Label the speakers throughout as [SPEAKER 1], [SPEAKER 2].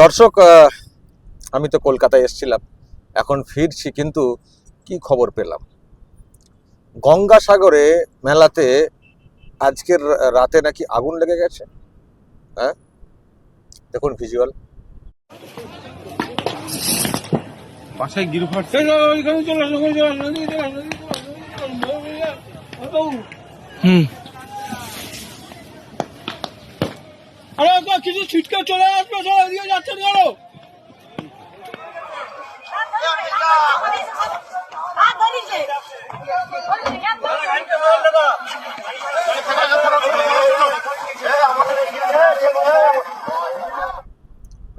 [SPEAKER 1] দর্শক আমি তো কলকাতায় এসেছিলাম। এখন ফিরছি কিন্তু কি খবর পেলাম? গঙ্গাসাগরে মেলাতে আজকের রাতে নাকি আগুন লেগে গেছে? হ্যাঁ? দেখুন ভিজুয়াল
[SPEAKER 2] ফাটছে ওইখানে চলে আসো ওইখানে চলে আসো ওইদিকে চলে আসো, ওইদিকে চলে আসো, ওইদিকে চলে আসো। হুম আরে কিছু ছিটকে চলে আসবে চলো এদিকে যাচ্ছে চলো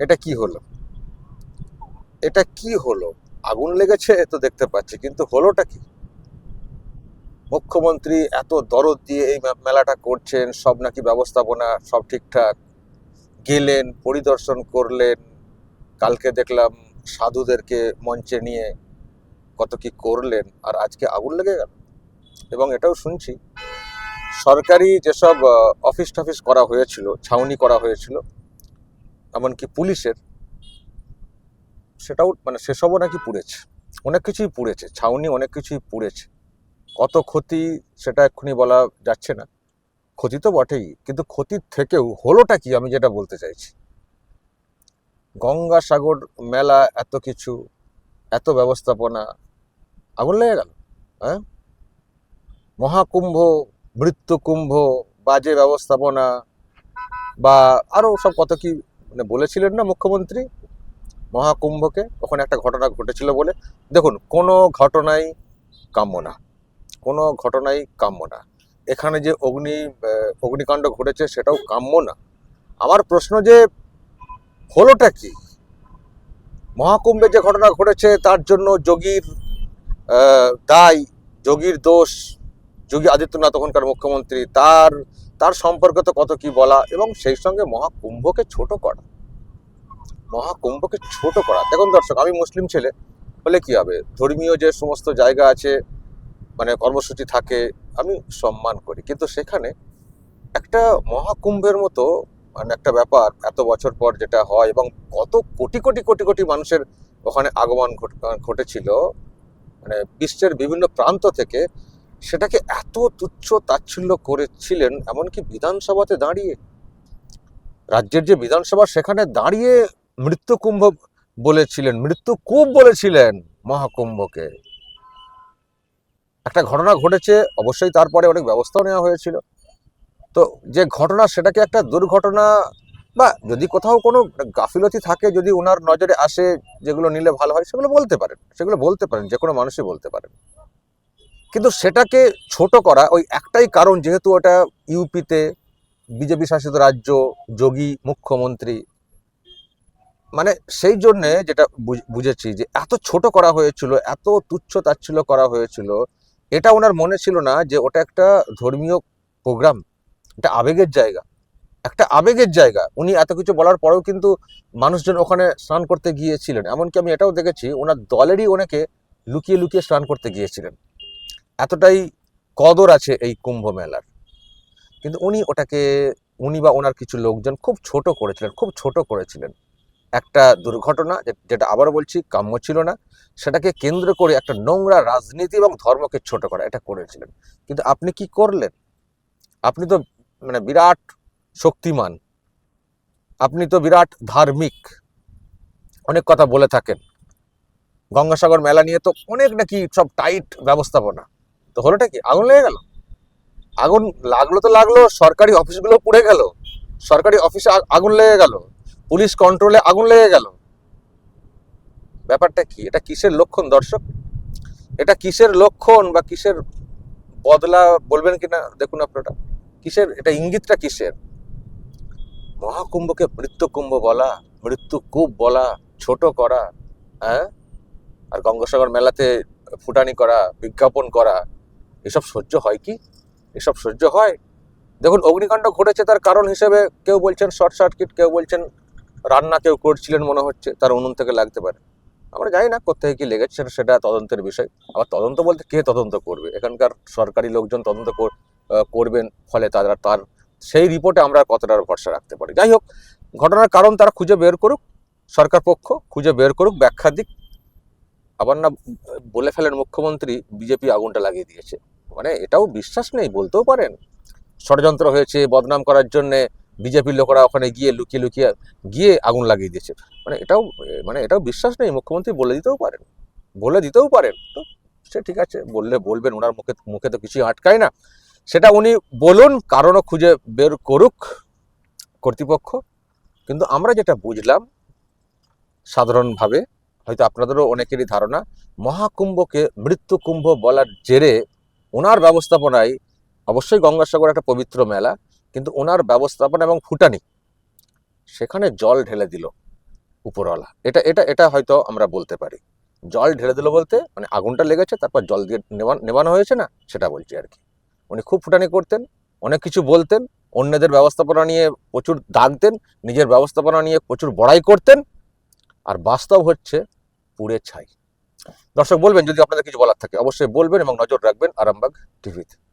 [SPEAKER 1] এটা কি হলো? এটা কি হলো? আগুন লেগেছে তো দেখতে পাচ্ছি, কিন্তু হলোটা কি? মুখ্যমন্ত্রী এত দরদ দিয়ে এই মেলাটা করছেন, সব নাকি ব্যবস্থাপনা সব ঠিকঠাক। গেলেন, পরিদর্শন করলেন, কালকে দেখলাম সাধুদেরকে মঞ্চে নিয়ে কত কি করলেন, আর আজকে আগুন লেগে গেল। এবং এটাও শুনছি, সরকারি যেসব অফিস টফিস করা হয়েছিল, ছাউনি করা হয়েছিল, এমনকি পুলিশের, সেটাও মানে সেসবও নাকি পুড়েছে, অনেক কিছুই পুড়েছে, ছাউনি অনেক কিছুই পুড়েছে, কত ক্ষতি সেটা এক্ষুনি বলা যাচ্ছে না। ক্ষতি তো বটেই, কিন্তু ক্ষতির থেকেও হলোটা কি আমি যেটা বলতে চাইছি? গঙ্গাসাগর মেলা এত কিছু, এত ব্যবস্থাপনা, আগুন লেগে গেল হ্যাঁ? মহাকুম্ভ, মৃত্যুকুম্ভ, বাজে ব্যবস্থাপনা, বা আরও সব কত কি মানে বলেছিলেন না মুখ্যমন্ত্রী? মহাকুম্ভকে, ওখানে একটা ঘটনা ঘটেছিল বলে। দেখুন, কোনো ঘটনাই কাম্য না, কোনো ঘটনাই কাম্য না। এখানে যে অগ্নি অগ্নিকাণ্ড ঘটেছে সেটাও কাম্য না। আমার প্রশ্ন যে, হলোটা কি? মহাকুম্ভে যে ঘটনা ঘটেছে তার জন্য যোগীর দায়, যোগীর দোষ, যোগী আদিত্যনাথ তখনকার মুখ্যমন্ত্রী, তার তার সম্পর্কে তো কত কি বলা? এবং সেই সঙ্গে মহাকুম্ভকে ছোট করা। মহাকুম্ভকে ছোট করা। দেখুন দর্শক, আমি মুসলিম ছেলে, হলে কি হবে? ধর্মীয় যে সমস্ত জায়গা আছে মানে কর্মসূচি থাকে আমি সম্মান করি। কিন্তু সেখানে একটা মহাকুম্ভের মতো মানে একটা ব্যাপার এত বছর পর যেটা হয় এবং কত কোটি কোটি কোটি কোটি মানুষের ওখানে আগমন ঘট- ঘটেছিল মানে বিশ্বের বিভিন্ন প্রান্ত থেকে সেটাকে এত তুচ্ছ তাচ্ছিল্য করেছিলেন এমনকি বিধানসভাতে দাঁড়িয়ে। রাজ্যের যে বিধানসভা সেখানে দাঁড়িয়ে মৃত্যুকুম্ভ বলেছিলেন, মৃত্যুকূপ বলেছিলেন মহাকুম্ভকে। একটা ঘটনা ঘটেছে, অবশ্যই তারপরে অনেক ব্যবস্থাও নেওয়া হয়েছিল। তো যে ঘটনা সেটাকে একটা দুর্ঘটনা বা যদি কোথাও কোনো গাফিলতি থাকে, যদি ওনার নজরে আসে যেগুলো নিলে ভালো হয়, সেগুলো বলতে পারেন। সেগুলো বলতে পারেন, যে কোনো মানুষই বলতে পারেন। কিন্তু সেটাকে ছোট করা, ওই একটাই কারণ যেহেতু ওটা ইউপিতে, বিজেপি শাসিত রাজ্য, যোগী, মুখ্যমন্ত্রী মানে সেই জন্যে যেটা বুঝ- বুঝেছি যে এত ছোট করা হয়েছিল, এত তুচ্ছ তাচ্ছিল্য করা হয়েছিল এটা ওনার মনে ছিল না যে ওটা একটা ধর্মীয় প্রোগ্রাম, একটা আবেগের জায়গা, একটা আবেগের জায়গা। উনি এত কিছু বলার পরেও কিন্তু মানুষজন ওখানে স্নান করতে গিয়েছিলেন। এমনকি আমি এটাও দেখেছি, ওনার দলেরই ওনাকে লুকিয়ে লুকিয়ে স্নান করতে গিয়েছিলেন। এতটাই কদর আছে এই কুম্ভ মেলার। কিন্তু উনি ওটাকে, উনি বা ওনার কিছু লোকজন খুব ছোট করেছিলেন, খুব ছোট করেছিলেন। একটা দুর্ঘটনা যেটা আবারও বলছি, কাম্য ছিল না। সেটাকে কেন্দ্র করে একটা নোংরা রাজনীতি এবং ধর্মকে ছোট করা, এটা করেছিলেন। কিন্তু আপনি কি করলেন? আপনি তো মানে বিরাট শক্তিমান। আপনি তো বিরাট ধার্মিক। অনেক কথা বলে থাকেন। গঙ্গাসাগর মেলা নিয়ে তো অনেক নাকি সব টাইট ব্যবস্থাপনা। তো হলোটা কি? আগুন লেগে গেল? আগুন লাগল তো লাগল, সরকারি অফিসগুলো পুড়ে গেল। সরকারি অফিসে আগুন লেগে গেল। পুলিশ কন্ট্রোলে আগুন লেগে গেল। ব্যাপারটা কি? এটা কিসের লক্ষণ দর্শক? এটা কিসের লক্ষণ বা কিসের বদলা বলবেন কিনা? দেখুন আপনারা। কিসের, এটা ইঙ্গিতটা কিসের? মহাকুম্ভকে মৃত্যুকুম্ভ বলা মৃত্যুকূপ বলা, ছোট করা হ্যাঁ? আর গঙ্গাসাগর মেলাতে ফুটানি করা, বিজ্ঞাপন করা, এসব সহ্য হয় কি? এসব সহ্য হয়? দেখুন, অগ্নিকাণ্ড ঘটেছে তার কারণ হিসেবে কেউ বলছেন শর্ট সার্কিট, কেউ বলছেন রান্না কেউ করছিলেন মনে হচ্ছে, তার উনুন থেকে লাগতে পারে। আমরা জানি না কোথেকে কি লেগেছে, সেটা- তদন্তের বিষয়। আবার তদন্ত বলতে কে তদন্ত করবে? এখানকার সরকারি লোকজন তদন্ত কর- করবেন, ফলে তারা, তার, সেই রিপোর্টে আমরা কতটা ভরসা রাখতে পারি। যাই হোক, ঘটনার কারণ তারা খুঁজে বের করুক, সরকার পক্ষ খুঁজে বের করুক, ব্যাখ্যা দিক। আবার না, বলে ফেলেন মুখ্যমন্ত্রী, বিজেপি আগুনটা লাগিয়ে দিয়েছে। মানে এটাও বিশ্বাস নেই, বলতেও পারেন। ষড়যন্ত্র হয়েছে, বদনাম করার জন্য বিজেপির লোকেরা ওখানে গিয়ে লুকিয়ে লুকিয়ে গিয়ে আগুন লাগিয়ে দিয়েছে। মানে এটাও মানে এটাও বিশ্বাস নেই, মুখ্যমন্ত্রী বলে দিতেও পারেন। বলে দিতেও পারেন। তো সে ঠিক আছে, বললে বলবেন, ওনার মুখে মুখে তো কিছুই আটকায় না। সেটা উনি বলুন, কারণও খুঁজে বের করুক কর্তৃপক্ষ। কিন্তু আমরা যেটা বুঝলাম সাধারণভাবে, হয়তো আপনাদেরও অনেকেরই ধারণা, মহাকুম্ভকে মৃত্যু কুম্ভ বলার জেরে ওনার ব্যবস্থাপনায় অবশ্যই গঙ্গাসাগর একটা পবিত্র মেলা। কিন্তু ওনার ব্যবস্থাপনা এবং ফুটানি সেখানে জল ঢেলে দিল উপরওয়ালা। এটা এটা এটা হয়তো আমরা বলতে পারি। জল ঢেলে দিল বলতে মানে আগুনটা লেগেছে, তারপর জল দিয়ে নেওয়ান নেওয়ানো হয়েছে না? সেটা বলছি আর কি। উনি খুব ফুটানি করতেন, অনেক কিছু বলতেন, অন্যদের ব্যবস্থাপনা নিয়ে প্রচুর দাগতেন, নিজের ব্যবস্থাপনা নিয়ে প্রচুর বড়াই করতেন, আর বাস্তব হচ্ছে পুড়ে ছাই। দর্শক, বলবেন যদি আপনাদের কিছু বলার থাকে, অবশ্যই বলবেন এবং নজর রাখবেন আরামবাগ টিভিতে।